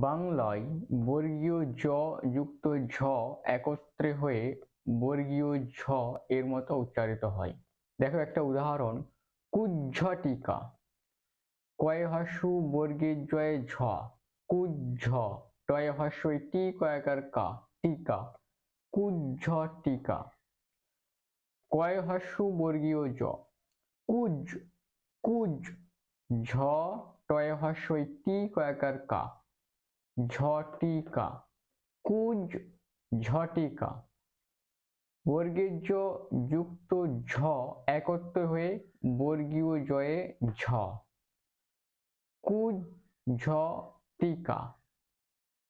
বাংলায় বর্গীয় জ যুক্ত ঝ একত্রে হয়ে বর্গীয় ঝ এর মতো উচ্চারিত হয়। দেখো একটা উদাহরণ, কুজ্ঝটিকা। কয় হাসু বর্গের জয়ে ঝ, কুজ্ঝ। টয় হাস্যই টি কয়াকার কা, টিকা। কুজ্ঝ টিকা কয় হাস্যু বর্গীয় জ কুজ কুজ ঝ টয় হাস্যই টি কয়াকার কা ঝটিকা কুজ ঝটিকা। বর্গের জ যুক্ত ঝ একত্র হয়ে বর্গীয় জয়ে ঝ। কুজ ঝ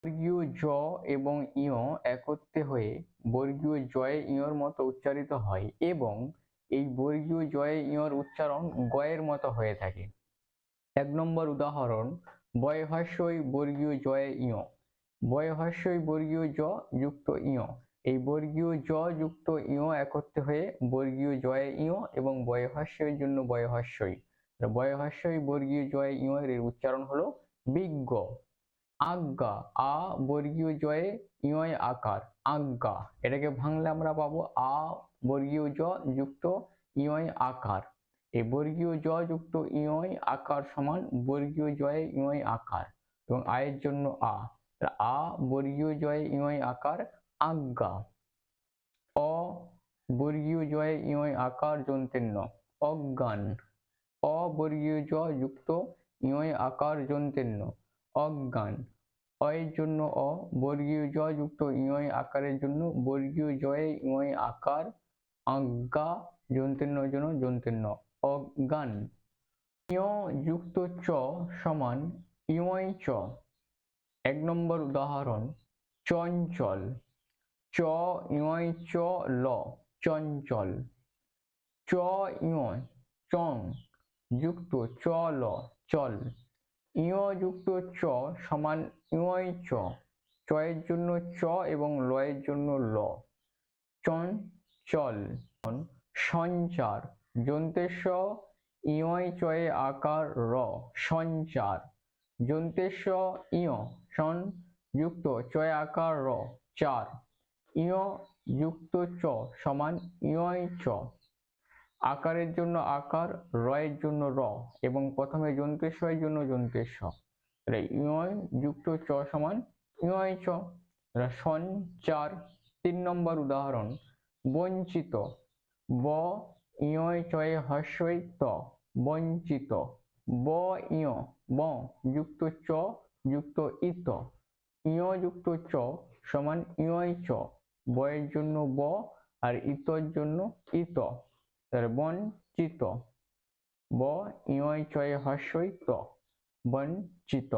বর্গীয় জ এবং ইয় একত্রে হয়ে বর্গীয় জয়ে ইয়র মতো উচ্চারিত হয় এবং এই বর্গীয় জয়ে ইয়র উচ্চারণ গয়ের মতো হয়ে থাকে। এক নম্বর উদাহরণ বয়হাস্যই বর্গীয় জয়ে ইয়। বয়হাস্যই বর্গীয় জ যুক্ত ইয়। এই বর্গীয় জ যুক্ত ইয় একত্রে হয়ে বর্গীয় জয়ে ইয় এবং বয়হাস্যের জন্য বয়হাস্যই বয়হাস্যই বর্গীয় জয়ে ইয় এর উচ্চারণ হলো বিজ্ঞ। আজ্ঞা, আ বর্গীয় জয়ে ইয় আকার, আজ্ঞা। এটাকে ভাঙলে আমরা পাবো আ বর্গীয় জ যুক্ত ইয় আকার। এই বর্গীয় জ যুক্ত ইয় আকার সমান বর্গীয় জয়ে ইয় আকার এবং আয়ের জন্য আ। আ বর্গীয় জয়ে ইয় আকার আজ্ঞা। অ বর্গীয় জয়ে ইয় আকার যন্ত্রেণ্য অজ্ঞান। অবর্গীয় জ যুক্ত ইয় আকার যন্ত্রেণ্য অজ্ঞান। অয়ের জন্য অ বর্গীয় জ যুক্ত ইয় আকারের জন্য বর্গীয় জয়ে ইয় আকার আজ্ঞা যন্ত্রেণ্য জন্য যন্ত্রেণ্য অজ্ঞান। ইয় যুক্ত চ সমান ইয় চ। এক নম্বর উদাহরণ, চঞ্চল। চ ইয় চ ল, চঞ্চল। চ ইয়, চং। যুক্ত চ ল, চল। ইয় যুক্ত চ সমান ইয় চ। চয়ের জন্য চ এবং লয়ের জন্য ল। চঞ্চল। সঞ্চার। যন্তেশ ইয় চয়ে আকার র, সঞ্চার। যন্তেশ ইয়, সন যুক্ত চয় আকার র, চার। ইয় যুক্ত চ সমান ইয় চ। আকারের জন্য আকার, রয়ের জন্য র এবং প্রথমে যন্ত্রেশ্বরের জন্য যন্ত্রেশ্ব ইয় যুক্ত চ সমান ইয় চ। সঞ্চার, তিন নম্বর উদাহরণ, বঞ্চিত। ব ইয় চয়ে হস্যই ত বঞ্চিত। ব ইয়, ব যুক্ত চ, যুক্ত ইত। ইয় যুক্ত চ সমান ইয় চ, বয়ের জন্য ব আর ইতর জন্য ইত। তাহলে বঞ্চিত। ব ইয় চয়ে হস্যই ত বঞ্চিত।